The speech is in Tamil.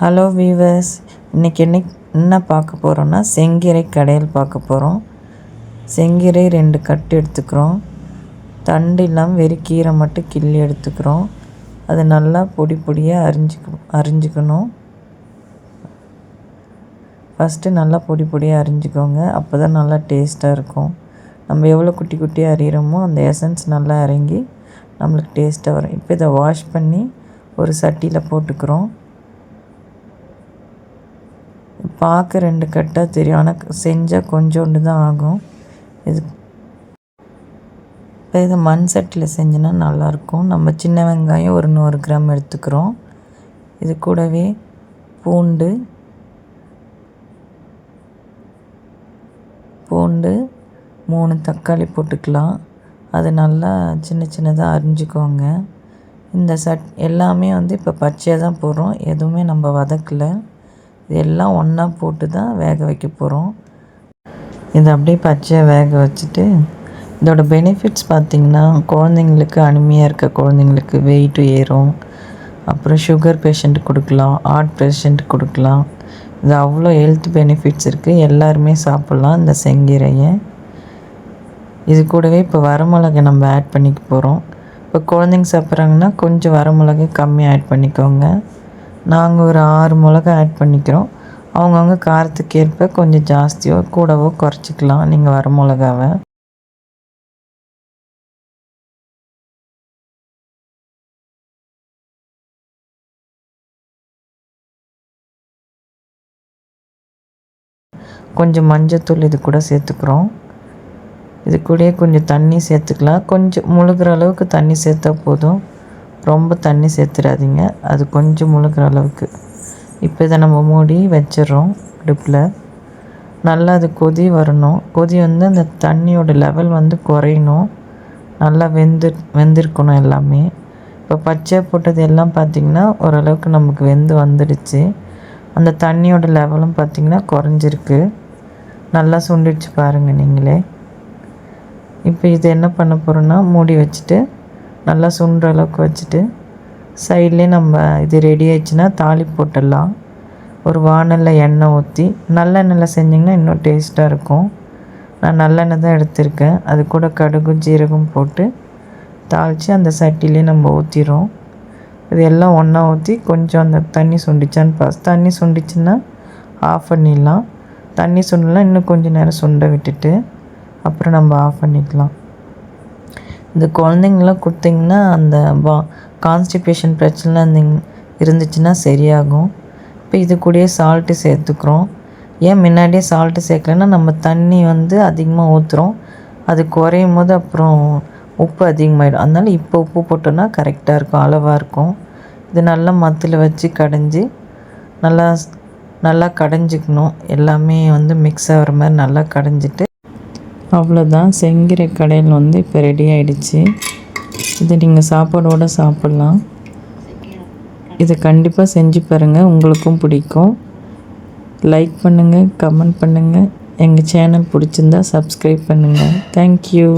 ஹலோ வீவர்ஸ் இன்றைக்கி என்ன என்ன பார்க்க போகிறோன்னா செங்கீரை கடையில் பார்க்க போகிறோம் செங்கீரை ரெண்டு கட்டு எடுத்துக்கிறோம். தண்டு இல்லாமல் வெறும் கீரை மட்டும் கிள்ளி எடுத்துக்கிறோம். அது நல்லா பொடி பொடியாக அரிஞ்சிக்க அரிஞ்சிக்கணும். ஃபஸ்ட்டு நல்லா பொடி பொடியாக அரிஞ்சிக்கோங்க. அப்போ தான் நல்லா டேஸ்ட்டாக இருக்கும். நம்ம எவ்வளோ குட்டி குட்டியாக அறிகிறோமோ அந்த எசன்ஸ் நல்லா இறங்கி நம்மளுக்கு டேஸ்ட்டாக வரும். இப்போ இதை வாஷ் பண்ணி ஒரு சட்டியில் போட்டுக்கிறோம். பார்க்க ரெண்டு கட்டாக தெரியும். ஆனால் செஞ்சால் கொஞ்சோண்டு தான் ஆகும். இது இப்போ இது மண் சட்டியில் செஞ்சோன்னா நல்லாயிருக்கும். நம்ம சின்ன வெங்காயம் ஒரு நூறு கிராம் எடுத்துக்கிறோம். இது கூடவே பூண்டு பூண்டு மூணு தக்காளி போட்டுக்கலாம். அது நல்லா சின்ன சின்னதாக அரிஞ்சிக்கோங்க. இந்த சட் எல்லாமே வந்து இப்போ பச்சையாக தான் போடுறோம். எதுவுமே நம்ம வதக்கலை. இது எல்லாம் ஒன்றா போட்டு தான் வேக வைக்க போகிறோம் இதை அப்படியே பச்சையாக வேக வச்சுட்டு இதோட பெனிஃபிட்ஸ் பார்த்திங்கன்னா குழந்தைங்களுக்கு அனிமையாக இருக்க குழந்தைங்களுக்கு வெயிட்டு ஏறும். அப்புறம் சுகர் பேஷண்ட் கொடுக்கலாம் ஹார்ட் பேஷண்ட் கொடுக்கலாம். இது அவ்வளோ ஹெல்த் பெனிஃபிட்ஸ் இருக்குது எல்லாருமே சாப்பிட்லாம் இந்த செங்கீரையை. இது கூடவே இப்போ வரமிளகை நம்ம ஆட் பண்ணிக்க போகிறோம் இப்போ குழந்தைங்க சாப்பிட்றாங்கன்னா கொஞ்சம் வரமிளகை கம்மியாக ஆட் பண்ணிக்கோங்க. நாங்கள் ஒரு ஆறு மிளகா ஆட் பண்ணிக்கிறோம். அவங்கவுங்க காரத்துக்கு ஏற்ப கொஞ்சம் ஜாஸ்தியோ கூடவோ குறைச்சிக்கலாம். நீங்கள் வர மிளகாவை. கொஞ்சம் மஞ்சத்தூள் இது கூட சேர்த்துக்கிறோம். இது கூடயே கொஞ்சம் தண்ணி சேர்த்துக்கலாம். கொஞ்சம் முழுகிற அளவுக்கு தண்ணி சேர்த்தா போதும். ரொம்ப தண்ணி சேர்த்துடாதீங்க. அது கொஞ்சம் முழுகிற அளவுக்கு. இப்போ இதை நம்ம மூடி வச்சிடுறோம் அடுப்பில். நல்லா அது கொதி வரணும். கொதி வந்து அந்த தண்ணியோட லெவல் வந்து குறையணும். நல்லா வெந்து வெந்திருக்கணும் எல்லாமே. இப்போ பச்சை போட்டது எல்லாம் பார்த்திங்கன்னா ஓரளவுக்கு நமக்கு வெந்து வந்துடுச்சு. அந்த தண்ணியோட லெவலும் பார்த்திங்கன்னா குறைஞ்சிருக்கு. நல்லா சுண்டிடுச்சு பாருங்கள் நீங்களே. இப்போ இது என்ன பண்ண போகிறோன்னா மூடி வச்சுட்டு நல்லா சுண்டுற அளவுக்கு வச்சுட்டு சைட்லேயே நம்ம இது ரெடி ஆயிடுச்சுன்னா தாலி போட்டுடலாம். ஒரு வானலில் எண்ணெய் ஊற்றி நல்லெண்ணெயில் செஞ்சிங்கன்னா இன்னும் டேஸ்ட்டாக இருக்கும். நான் நல்லெண்ணெய் தான் எடுத்திருக்கேன். அது கூட கடுகும் ஜீரகம் போட்டு தாளித்து அந்த சட்டிலே நம்ம ஊற்றிடும் இது எல்லாம் ஒன்றா ஊற்றி கொஞ்சம் அந்த தண்ணி சுண்டிச்சான்னு பாஸ் தண்ணி சுண்டிச்சுன்னா ஆஃப் பண்ணிடலாம். தண்ணி சுண்டலாம் இன்னும் கொஞ்சம் நேரம் சுண்ட விட்டுட்டு அப்புறம் நம்ம ஆஃப் பண்ணிக்கலாம். இந்த குழந்தைங்களாம் கொடுத்திங்கன்னா அந்த பா கான்ஸ்டிபேஷன் பிரச்சனை இருந்திங் இருந்துச்சுன்னா சரியாகும். இப்போ இது கூடயே சால்ட்டு சேர்த்துக்கிறோம். ஏன் முன்னாடியே சால்ட்டு சேர்க்கலன்னா நம்ம தண்ணி வந்து அதிகமாக ஊற்றுறோம் அது குறையும் போது அப்புறம் உப்பு அதிகமாகிடும் அதனால் இப்போ உப்பு போட்டோன்னா கரெக்டாக இருக்கும் அளவாக இருக்கும். இது நல்லா மத்தில் வச்சு கடைஞ்சி நல்லா நல்லா கடைஞ்சிக்கணும். எல்லாமே வந்து மிக்ஸ் ஆகிற மாதிரி நல்லா கடைஞ்சிட்டு அவ்வளோதான் செங்கீரை கடையில் வந்து இப்போ ரெடி ஆகிடுச்சு இது நீங்கள் சாப்பாடோடு சாப்பிட்லாம். இதை கண்டிப்பாக செஞ்சு பாருங்கள் உங்களுக்கும் பிடிக்கும். லைக் பண்ணுங்கள் கமெண்ட் பண்ணுங்கள் எங்கள் சேனல் பிடிச்சிருந்தா சப்ஸ்கிரைப் பண்ணுங்கள் தேங்க்யூ